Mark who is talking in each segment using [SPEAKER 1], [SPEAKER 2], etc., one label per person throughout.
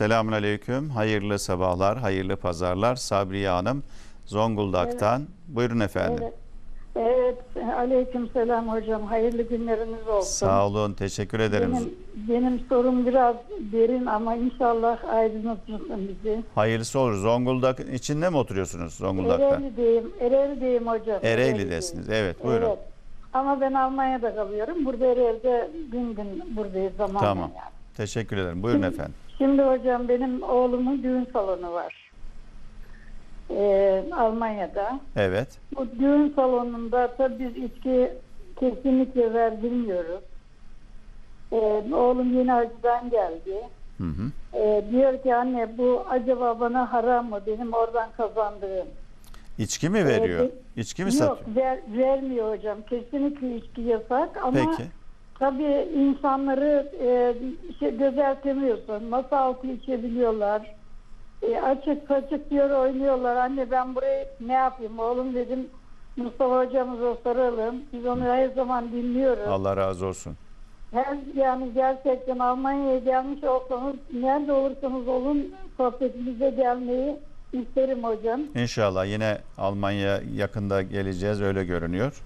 [SPEAKER 1] Selamun Aleyküm. Hayırlı sabahlar, hayırlı pazarlar. Sabriye Hanım Zonguldak'tan. Buyurun efendim.
[SPEAKER 2] Evet. Evet, aleyküm selam hocam. Hayırlı günleriniz olsun.
[SPEAKER 1] Sağ olun, teşekkür ederim.
[SPEAKER 2] Benim, benim sorum biraz derin ama inşallah aydınlatırsın bizi.
[SPEAKER 1] Hayırlısı olur. Zonguldak içinde mi oturuyorsunuz Zonguldak'ta?
[SPEAKER 2] Ereğli'deyim, Ereğli'deyim hocam.
[SPEAKER 1] Ereğli'desiniz. Evet, buyurun.
[SPEAKER 2] Evet. Ama ben Almanya'da kalıyorum. Burada Ereğli'de gün gün buradayız zaman
[SPEAKER 1] Tamam.
[SPEAKER 2] yani.
[SPEAKER 1] Teşekkür ederim. Buyurun efendim.
[SPEAKER 2] Şimdi hocam benim oğlumun düğün salonu var. Ee, Almanya'da.
[SPEAKER 1] Evet.
[SPEAKER 2] Bu düğün salonunda tabii biz içki kesinlikle verdirmiyoruz. Ee, oğlum yeni acıdan geldi.
[SPEAKER 1] Hı hı.
[SPEAKER 2] Ee, diyor ki anne bu acaba bana haram mı benim oradan kazandığım?
[SPEAKER 1] İçki mi veriyor?
[SPEAKER 2] Evet.
[SPEAKER 1] İçki mi
[SPEAKER 2] Yok
[SPEAKER 1] satıyor?
[SPEAKER 2] ver, vermiyor hocam. Kesinlikle içki yasak ama
[SPEAKER 1] Peki.
[SPEAKER 2] Tabii insanları e, şey, düzeltemiyorsun. Masa altı içebiliyorlar. E, açık saçık diyor oynuyorlar. Anne ben burayı ne yapayım oğlum dedim. Mustafa hocamıza soralım. Biz onu her zaman dinliyoruz.
[SPEAKER 1] Allah razı olsun.
[SPEAKER 2] Her yani gerçekten Almanya'ya gelmiş olsanız nerede olursanız olun sohbetimize gelmeyi isterim hocam.
[SPEAKER 1] İnşallah yine Almanya yakında geleceğiz öyle görünüyor.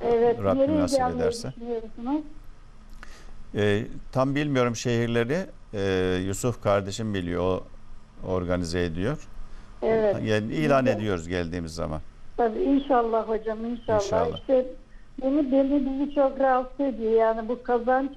[SPEAKER 2] Evet.
[SPEAKER 1] Rabbim nasip ederse.
[SPEAKER 2] düşünüyorsunuz?
[SPEAKER 1] Ee, tam bilmiyorum şehirleri. Ee, Yusuf kardeşim biliyor. O organize ediyor.
[SPEAKER 2] Evet.
[SPEAKER 1] Yani ilan
[SPEAKER 2] de-
[SPEAKER 1] ediyoruz geldiğimiz zaman.
[SPEAKER 2] Tabii inşallah hocam inşallah.
[SPEAKER 1] İnşallah.
[SPEAKER 2] İşte beni, beni bizi çok rahatsız ediyor yani bu kazanç.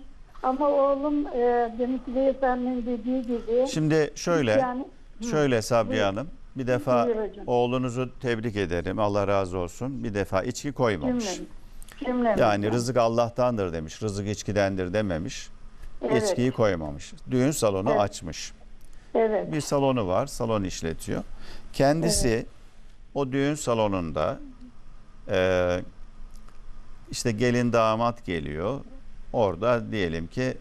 [SPEAKER 2] Ama oğlum e, deminki beyefendinin dediği gibi.
[SPEAKER 1] Şimdi şöyle
[SPEAKER 2] yani,
[SPEAKER 1] şöyle Sabriye. Hanım bir defa oğlunuzu tebrik ederim. Allah razı olsun. Bir defa içki koymamış.
[SPEAKER 2] cümlemiz. Cümlemiz.
[SPEAKER 1] Yani rızık Allah'tandır demiş. Rızık içkidendir dememiş.
[SPEAKER 2] Evet.
[SPEAKER 1] İçkiyi koymamış. Düğün salonu
[SPEAKER 2] Evet.
[SPEAKER 1] açmış.
[SPEAKER 2] Evet.
[SPEAKER 1] Bir salonu var. Salon işletiyor. Kendisi o düğün salonunda e, işte gelin damat geliyor. Orada diyelim ki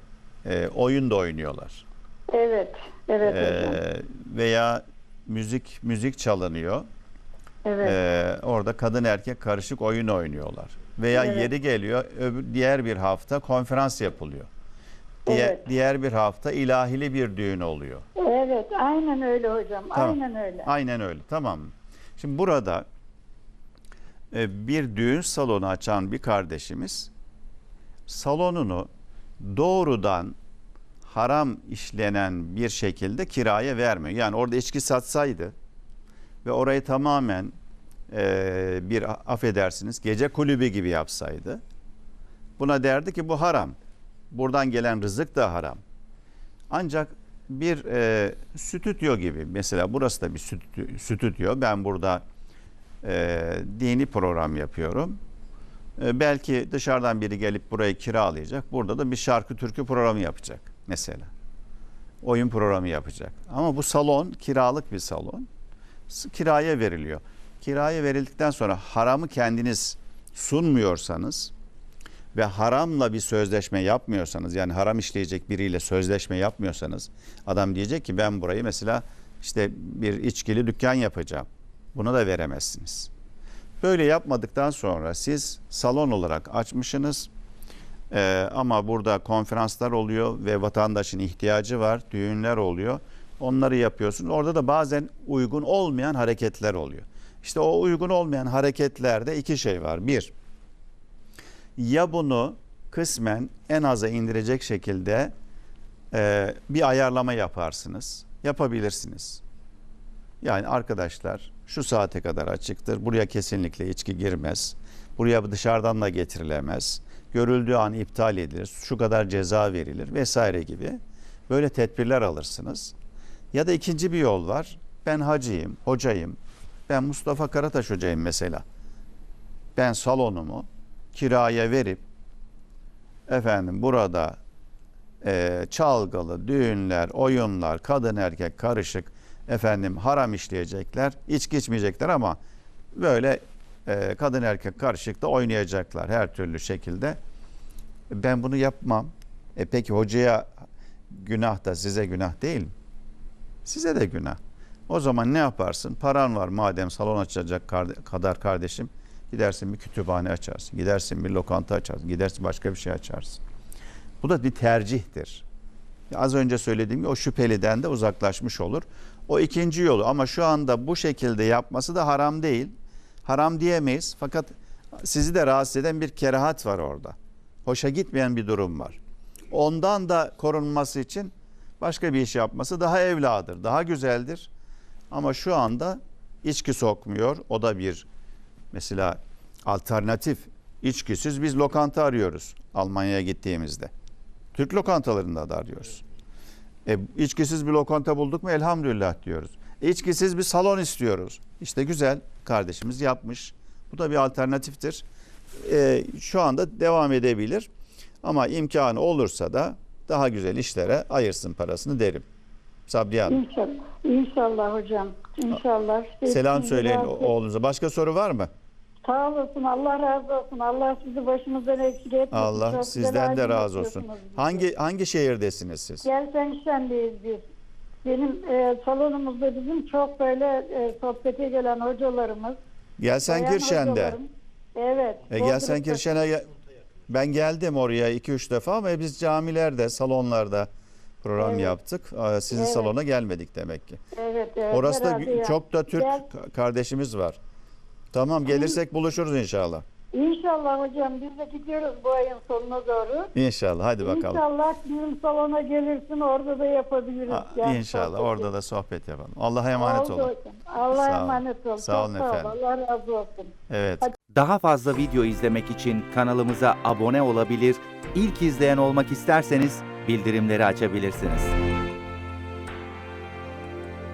[SPEAKER 1] e, oyun da oynuyorlar.
[SPEAKER 2] Evet. Evet
[SPEAKER 1] E,
[SPEAKER 2] hocam.
[SPEAKER 1] veya müzik müzik çalınıyor.
[SPEAKER 2] Evet.
[SPEAKER 1] Ee, orada kadın erkek karışık oyun oynuyorlar. Veya
[SPEAKER 2] Evet.
[SPEAKER 1] yeri geliyor öbür, diğer bir hafta konferans yapılıyor. Diğer,
[SPEAKER 2] Evet.
[SPEAKER 1] diğer bir hafta ilahili bir düğün oluyor.
[SPEAKER 2] Evet. Aynen öyle hocam.
[SPEAKER 1] Tamam.
[SPEAKER 2] Aynen öyle.
[SPEAKER 1] Aynen öyle tamam? Şimdi burada e, bir düğün salonu açan bir kardeşimiz salonunu doğrudan haram işlenen bir şekilde kiraya vermiyor. Yani orada içki satsaydı ve orayı tamamen e, bir affedersiniz gece kulübü gibi yapsaydı buna derdi ki bu haram. Buradan gelen rızık da haram. Ancak bir e, stüdyo gibi mesela burası da bir stüdyo. Ben burada e, dini program yapıyorum. E, belki dışarıdan biri gelip burayı kiralayacak. Burada da bir şarkı türkü programı yapacak mesela. Oyun programı yapacak. Ama bu salon kiralık bir salon. Kiraya veriliyor. Kiraya verildikten sonra haramı kendiniz sunmuyorsanız ve haramla bir sözleşme yapmıyorsanız yani haram işleyecek biriyle sözleşme yapmıyorsanız adam diyecek ki ben burayı mesela işte bir içkili dükkan yapacağım. Buna da veremezsiniz. Böyle yapmadıktan sonra siz salon olarak açmışsınız Ee, ama burada konferanslar oluyor ve vatandaşın ihtiyacı var, düğünler oluyor. Onları yapıyorsunuz. Orada da bazen uygun olmayan hareketler oluyor. İşte o uygun olmayan hareketlerde iki şey var. Bir, ya bunu kısmen en aza indirecek şekilde e, bir ayarlama yaparsınız. Yapabilirsiniz. Yani arkadaşlar şu saate kadar açıktır. Buraya kesinlikle içki girmez. Buraya dışarıdan da getirilemez. Görüldüğü an iptal edilir. Şu kadar ceza verilir vesaire gibi. Böyle tedbirler alırsınız. Ya da ikinci bir yol var. Ben hacıyım, hocayım. Ben Mustafa Karataş hocayım mesela. Ben salonumu kiraya verip efendim burada e, çalgılı düğünler, oyunlar, kadın erkek karışık efendim haram işleyecekler, içki içmeyecekler ama böyle e, kadın erkek karışık da oynayacaklar her türlü şekilde. Ben bunu yapmam. E peki hocaya günah da size günah değil mi? Size de günah. O zaman ne yaparsın? Paran var madem salon açacak kadar kardeşim. Gidersin bir kütüphane açarsın. Gidersin bir lokanta açarsın. Gidersin başka bir şey açarsın. Bu da bir tercihtir. Az önce söylediğim gibi o şüpheliden de uzaklaşmış olur. O ikinci yolu ama şu anda bu şekilde yapması da haram değil. Haram diyemeyiz fakat sizi de rahatsız eden bir kerahat var orada. Hoşa gitmeyen bir durum var. Ondan da korunması için başka bir iş yapması daha evladır, daha güzeldir. Ama şu anda içki sokmuyor. O da bir mesela alternatif içkisiz biz lokanta arıyoruz Almanya'ya gittiğimizde. Türk lokantalarında da arıyoruz. E, içkisiz bir lokanta bulduk mu elhamdülillah diyoruz. E, içkisiz bir salon istiyoruz. İşte güzel kardeşimiz yapmış. Bu da bir alternatiftir. E, şu anda devam edebilir. Ama imkanı olursa da daha güzel işlere ayırsın parasını derim. Sabriye Hanım.
[SPEAKER 2] İnşallah. İnşallah hocam. İnşallah.
[SPEAKER 1] Selam söyleyin
[SPEAKER 2] razı-
[SPEAKER 1] oğlunuza. Başka soru var mı?
[SPEAKER 2] Sağ olasın. Allah razı olsun. Allah sizi başımızdan eksik etmesin.
[SPEAKER 1] Allah
[SPEAKER 2] Çok
[SPEAKER 1] sizden de razı olsun. Hangi hangi şehirdesiniz siz?
[SPEAKER 2] Gelseniştendeyiz biz. Benim e, salonumuzda bizim çok böyle e, sohbete gelen hocalarımız.
[SPEAKER 1] Gelsen Kirşen'de.
[SPEAKER 2] Evet.
[SPEAKER 1] E, Gelsen Kirşen'e ben geldim oraya 2-3 defa ama biz camilerde, salonlarda program
[SPEAKER 2] Evet.
[SPEAKER 1] yaptık. Sizin
[SPEAKER 2] Evet.
[SPEAKER 1] salona gelmedik demek ki.
[SPEAKER 2] Evet, evet.
[SPEAKER 1] Orası da çok da Türk
[SPEAKER 2] Gel-
[SPEAKER 1] ka- kardeşimiz var. Tamam gelirsek buluşuruz inşallah.
[SPEAKER 2] İnşallah hocam biz de gidiyoruz bu ayın sonuna doğru.
[SPEAKER 1] İnşallah hadi bakalım.
[SPEAKER 2] İnşallah bizim salona gelirsin orada da yapabiliriz.
[SPEAKER 1] Aa,
[SPEAKER 2] Gel,
[SPEAKER 1] İnşallah
[SPEAKER 2] sohbet
[SPEAKER 1] orada da sohbet yapalım. Allah'a emanet
[SPEAKER 2] Oldu
[SPEAKER 1] olun.
[SPEAKER 2] hocam. Allah'a
[SPEAKER 1] Sağ olun.
[SPEAKER 2] emanet ol.
[SPEAKER 1] Sağ
[SPEAKER 2] Çok
[SPEAKER 1] olun
[SPEAKER 2] sağ ol.
[SPEAKER 1] efendim.
[SPEAKER 2] Allah razı olsun.
[SPEAKER 1] Evet.
[SPEAKER 3] Daha fazla video izlemek için kanalımıza abone olabilir, ilk izleyen olmak isterseniz bildirimleri açabilirsiniz.